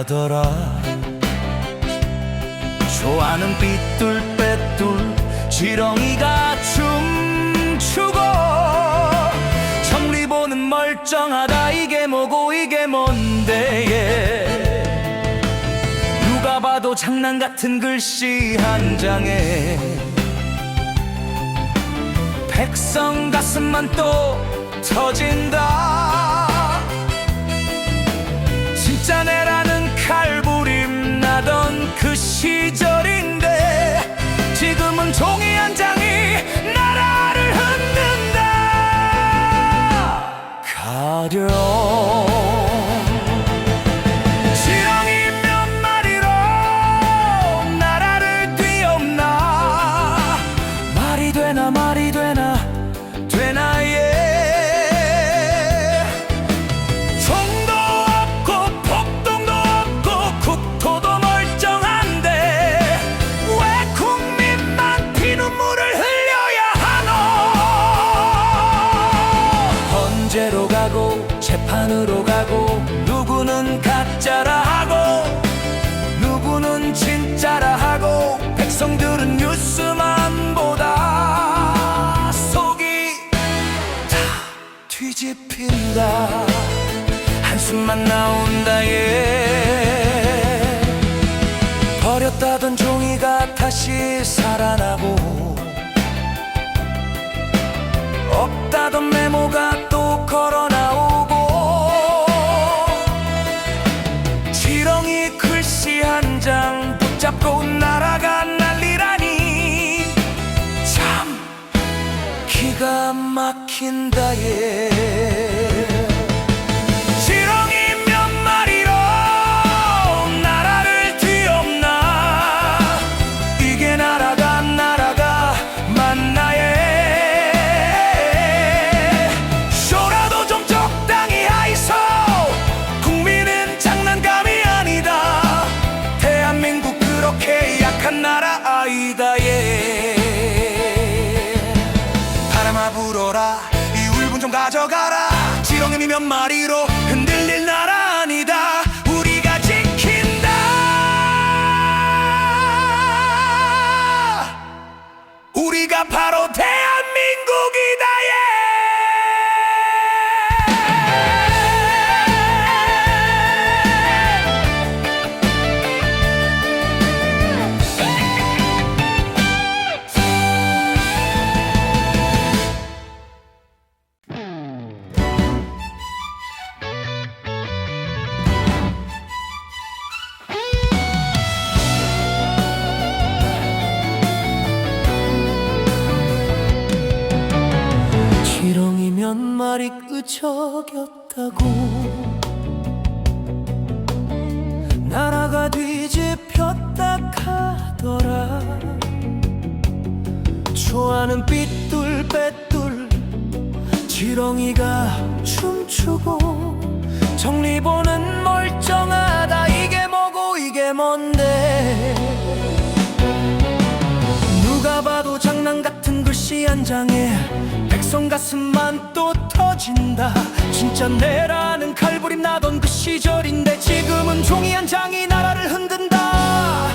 가더라. 좋아하는 삐뚤빼뚤 지렁이가 춤추고 정리 보는 멀쩡하다. 이게 뭐고 이게 뭔데 누가 봐도 장난 같은 글씨 한 장에 백성 가슴만 또 터진다. 진짜 내라 가려 한숨만 나온다 예. 버렸다던 종이가 다시 살아나고 없다던 메모가 또 걸어 나오고 지렁이 글씨 한 장 붙잡고 나라가 난리라니. 참 기가 막힌다 예 몇 마리로 흔들릴 나라 아니다. 우리가 지킨다. 우리가 바로 대 적였다고. 나라가 뒤집혔다 카더라. 좋아하는 삐뚤빼뚤 지렁이가 춤추고 정리 보는 멀쩡하다. 이게 뭐고 이게 뭔데 글씨 한 장에 백성 가슴만 또 터진다. 진짜 내라는 칼부림 나던 그 시절인데 지금은 종이 한 장이 나라를 흔든다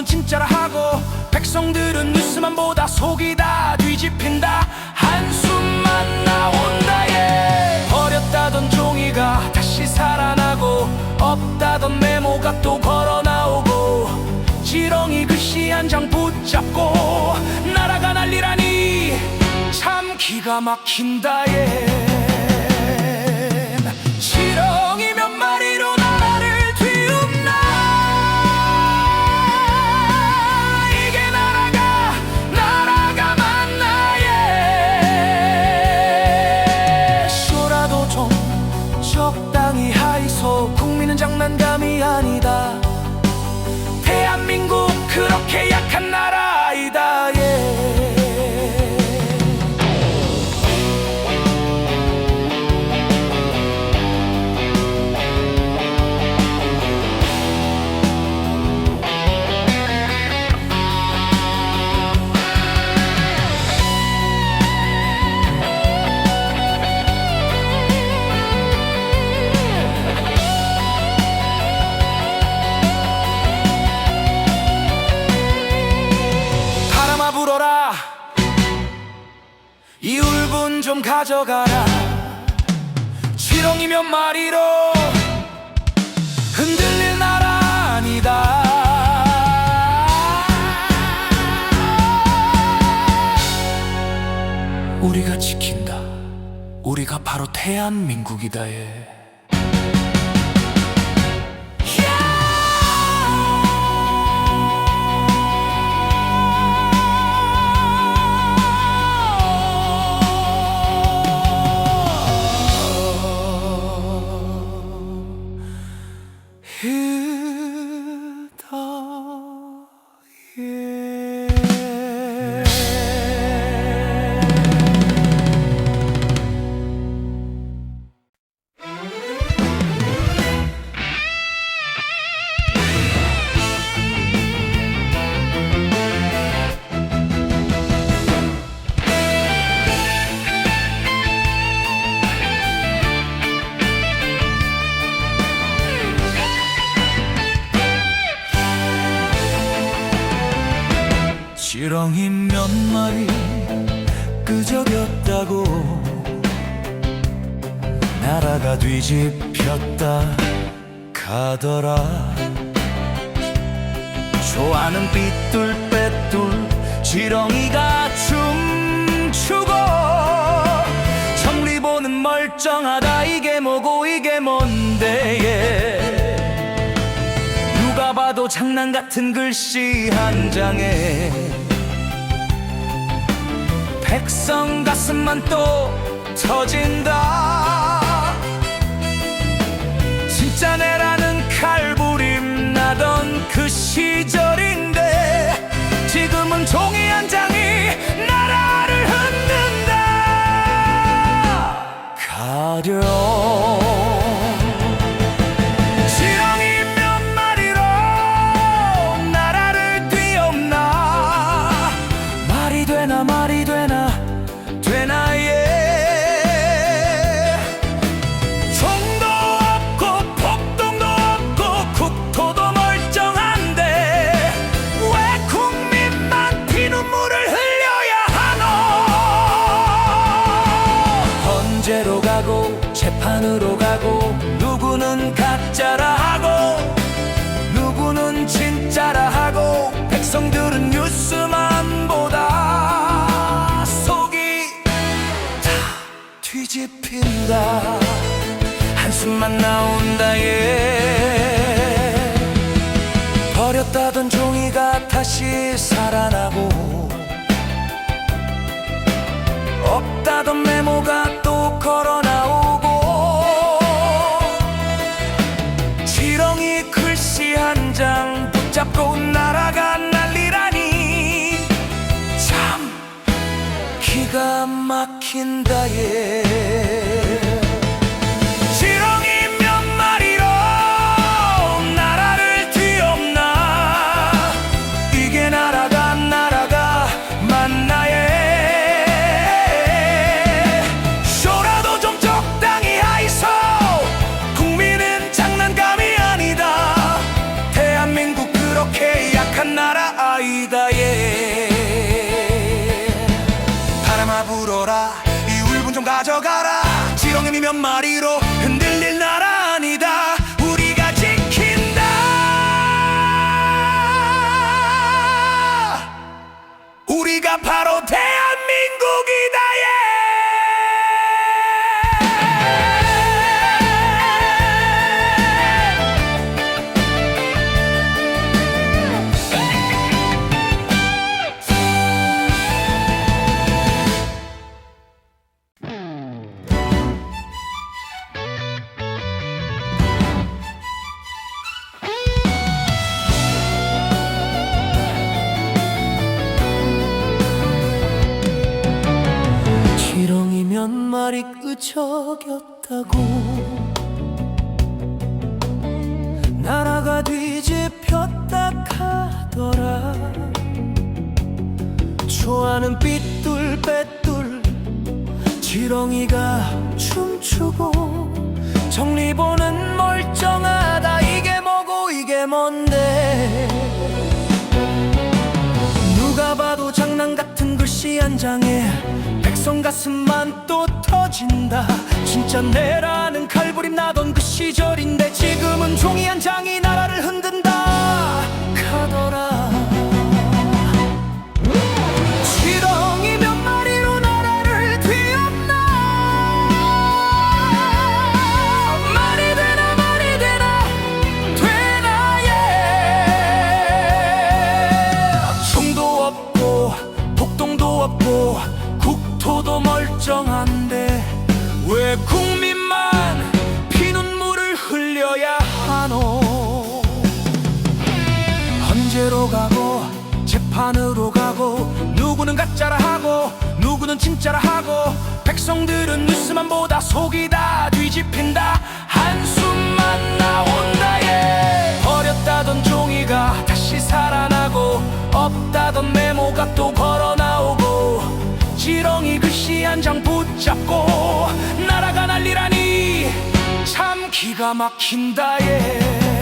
누구는 진짜라 하고 백성들은 뉴스만 보다 속이 다 뒤집힌다. 한숨만 나온다 예. 버렸다던 종이가 다시 살아나고 없다던 메모가 또 걸어 나오고 지렁이 글씨 한 장 붙잡고 나라가 난리라니 참 기가 막힌다 예 가져가라. 지렁이면 말이로 흔들릴 나라 아니다. 우리가 지킨다. 우리가 바로 대한민국이다 예. 뒤집혔다 가더라. 좋아하는 삐뚤빼뚤 지렁이가 춤추고 정리 보는 멀쩡하다. 이게 뭐고 이게 뭔데 예. 누가 봐도 장난 같은 글씨 한 장에 백성 가슴만 또 터진다 한숨만 나온다 예. 버렸다던 종이가 다시 살아나고 없다던 메모가 또 걸어 나오고 지렁이 글씨 한 장 붙잡고 날아가 난리라니. 참 기가 막힌다 예 불어라. 이 울분 좀 가져가라. 지렁이 몇 마리로 흔들릴 나라 아니다. 우리가 지킨다. 우리가 바로 대한민국이다 몇 마리 끄적였다고. 나라가 뒤집혔다 하더라. 좋아하는 삐뚤빼뚤 지렁이가 춤추고 정리 보는 멀쩡하다. 이게 뭐고 이게 뭔데? 누가 봐도 장난 같은 글씨 한 장에 백성 가슴만 또 터진다. 진짜 내라는 칼부림 나던 그 시절인데 지금은 종이 한 장이 나라를 흔든다 진짜라 하고 백성들은 뉴스만 보다 속이 다 뒤집힌다. 한숨만 나온다 예. 버렸다던 종이가 다시 살아나고 없다던 메모가 또 걸어 나오고 지렁이 글씨 한 장 붙잡고 나라가 난리라니 참 기가 막힌다 예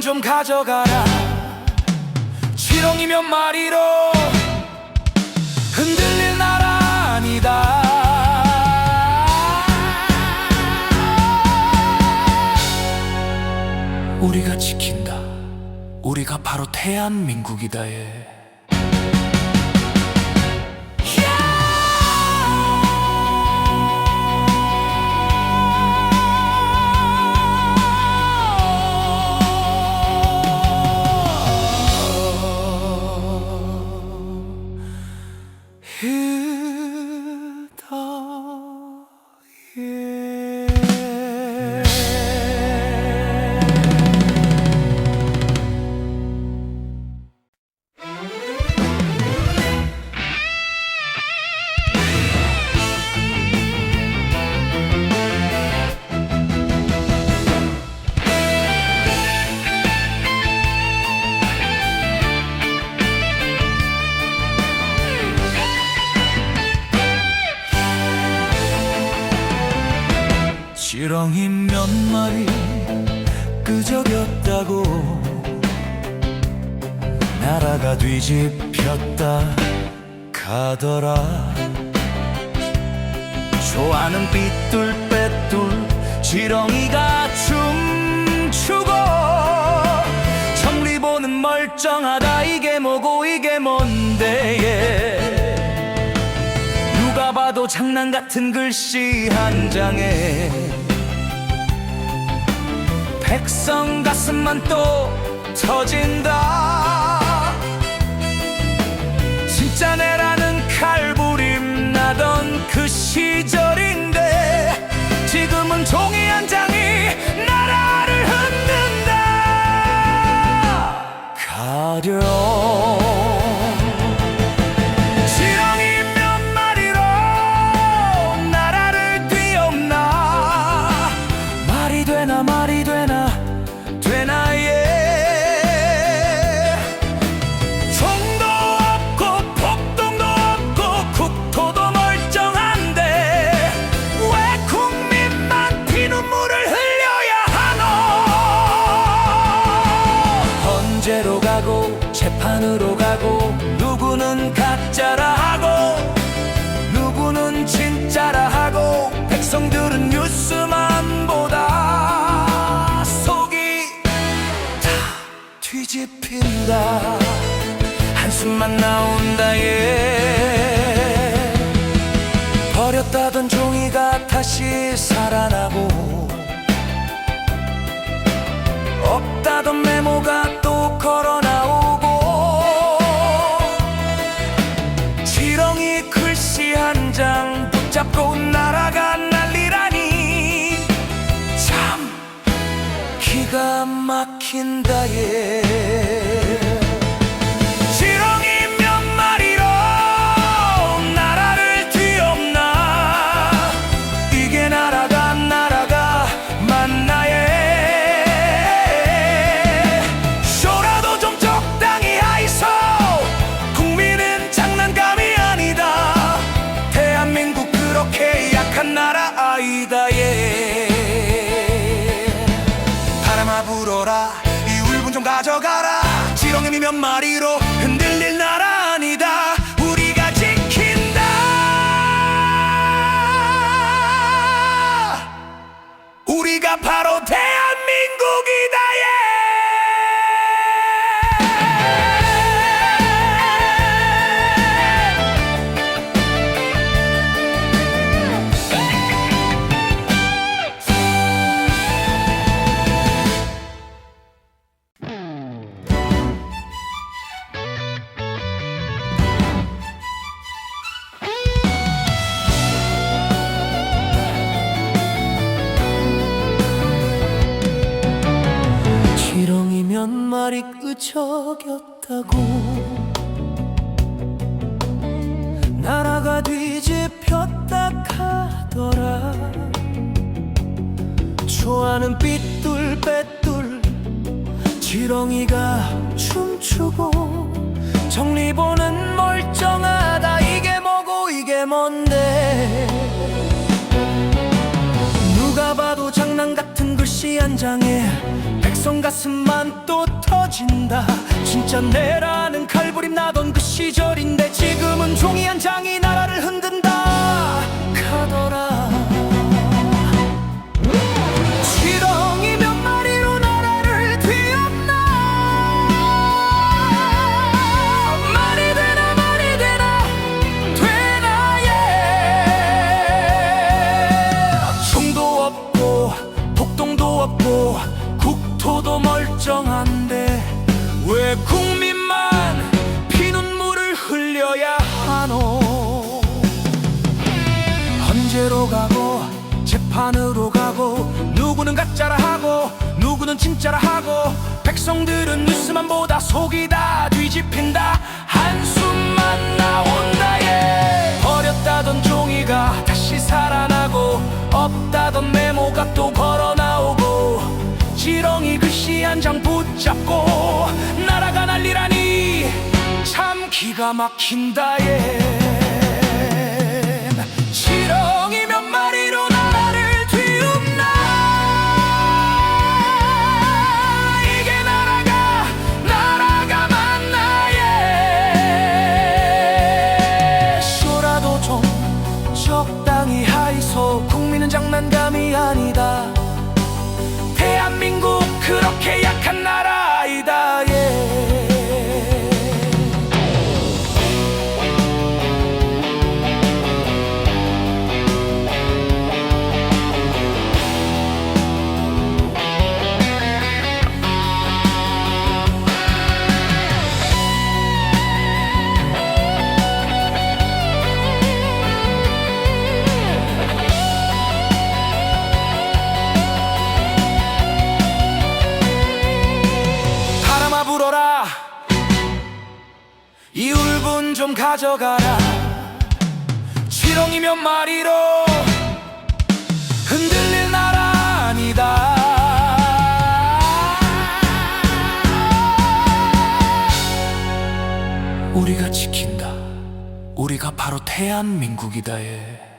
좀 가져가라. 지렁이 몇 마리로 흔들릴 나라 아니다. 우리가 지킨다. 우리가 바로 대한민국이다 예. 지 끄적였다고. 나라가 뒤집혔다 가더라. 좋아하는 삐뚤빼뚤 지렁이가 춤추고 정리 보는 멀쩡하다. 이게 뭐고 이게 뭔데 예. 누가 봐도 장난 같은 글씨 한 장에 백성 가슴만 또 터진다. 진짜 내라는 칼부림 나던 그 시절 나온다 예 버렸 얼었다던 종이가 다시 살아나고 없다던 메모가 또 걸어 나오고 지렁이 글씨 한 장 붙잡고 날아가 난리라니. 참 기가 막힌다 예 끄적였다고. 나라가 뒤집혔다 카더라. 좋아하는 삐뚤빼뚤 지렁이가 춤추고 정리보는 멀쩡하다. 이게 뭐고 이게 뭔데? 누가 봐도 장난 같은 글씨 한 장에 백성 가슴만 또 터진다. 진짜 내라는 칼부림 나던 그 시절인데 지금은 종이 한 장이 나라를 흔든다 다시 살아나고 없다던 메모가 또 걸어 나오고 지렁이 글씨 한 장 붙잡고 나라가 난리라니 참 기가 막힌다 예 우리가 지킨다 우리가 바로 대한민국이다 예.